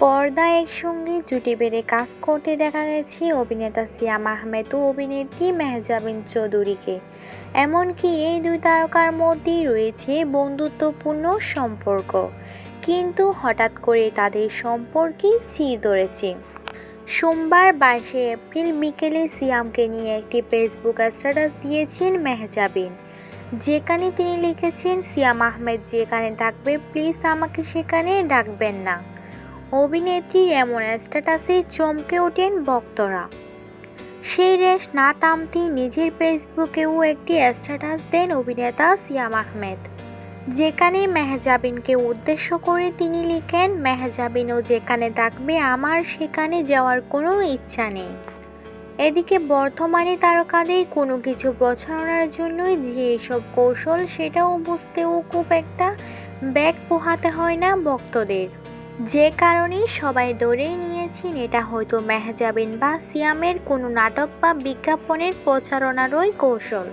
পর্দায় একসঙ্গে জুটি বেঁধে কাজ করতে দেখা গেছে অভিনেতা সিয়াম আহমেদ ও অভিনেত্রী মেহজাবিন চৌধুরীকে। এমনকি এই দুই তারকার মধ্যেই রয়েছে বন্ধুত্বপূর্ণ সম্পর্ক। কিন্তু হঠাৎ করে তাদের সম্পর্কে চির ধরেছে। সোমবার বাইশে এপ্রিল বিকেলে সিয়ামকে নিয়ে একটি ফেসবুক স্ট্যাটাস দিয়েছেন মেহজাবিন। যেখানে তিনি লিখেছেন, সিয়াম আহমেদ যেখানে থাকবে, প্লিজ আমাকে সেখানে ডাকবেন না। অভিনেত্রীর এমন স্ট্যাটাসে চমকে ওঠেন ভক্তরা। সেই রেশ না থামতেই নিজের ফেসবুকেও একটি স্ট্যাটাস দেন অভিনেতা সিয়াম আহমেদ। যেখানে মেহজাবিনকে উদ্দেশ্য করে তিনি লিখেন, মেহজাবিনও যেখানে থাকবে, আমার সেখানে যাওয়ার কোনো ইচ্ছা নেই। এদিকে বর্তমানে তারকাদের কোনো কিছু প্রচারণার জন্যই যে এসব কৌশল, সেটাও বুঝতেও খুব একটা ব্যাগ পোহাতে হয় না ভক্তদের। যে কারণে সবাই ধরেই নিয়েছেন, এটা হয়তো মেহজাবিন বা সিয়ামের কোনো নাটক বা বিজ্ঞাপনের প্রচারণারই কৌশল।